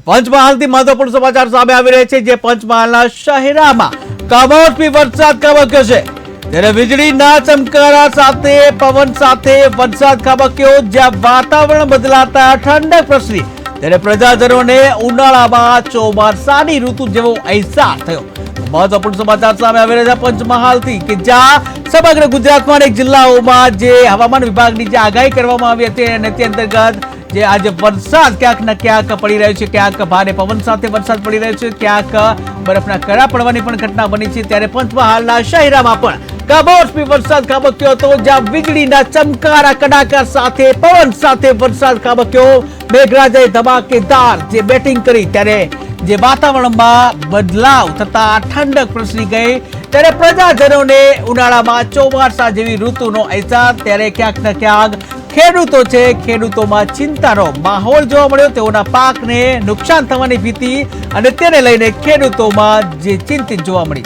પંચમહાલથી મહત્વપૂર્ણ સમાચાર સામે આવી રહ્યા છે જે પંચમહાલના શહેરામાં કમોસમી વરસાદ ખાબક્યો છે. ત્યારે વીજળીના ચમકારા સાથે, પવન સાથે વરસાદ ખાબક્યો, જ્યાં વાતાવરણ બદલાતા ઠંડક પ્રસરી. ત્યારે પ્રજાજનોને ઉનાળામાં ચોમાસાની ઋતુ જેવો અહેસાસ થયો. મહત્વપૂર્ણ સમાચાર સામે આવી રહ્યા છે પંચમહાલથી, કે જ્યાં સમગ્ર ગુજરાતમાં અનેક જિલ્લાઓમાં જે હવામાન વિભાગની જે આગાહી કરવામાં આવી હતી અને તે અંતર્ગત જે આજે વરસાદ ક્યાંક ને ક્યાંક પડી રહ્યો છે, ક્યાંક ભારે પવન સાથે વરસાદ પડી રહ્યો છે, ક્યાંક બરફના કરા પડવાની પણ ઘટના બની છે. ત્યારે પંચમહાલના શહેરામાં પણ કમોસમી વરસાદ ખાબક્યો હતો, જ્યાં વીજળીના ચમકારા કડાકા સાથે, પવન સાથે વરસાદ ખાબક્યો. મેઘરાજાએ ધમાકેદાર જે બેટિંગ કરી, ત્યારે જે વાતાવરણમાં બદલાવ થતા ઠંડક પ્રસરી ગઈ. ત્યારે પ્રજાજનોને ઉનાળામાં ચોમાસા જેવી ઋતુનો અહેસાસ, ત્યારે ક્યાંક ને ક્યાંક ખેડૂતો છે, ખેડૂતોમાં ચિંતાનો માહોલ જોવા મળ્યો. તેઓના પાકને નુકસાન થવાની ભીતિ અને તેને લઈને ખેડૂતોમાં જે ચિંતિત જોવા મળી.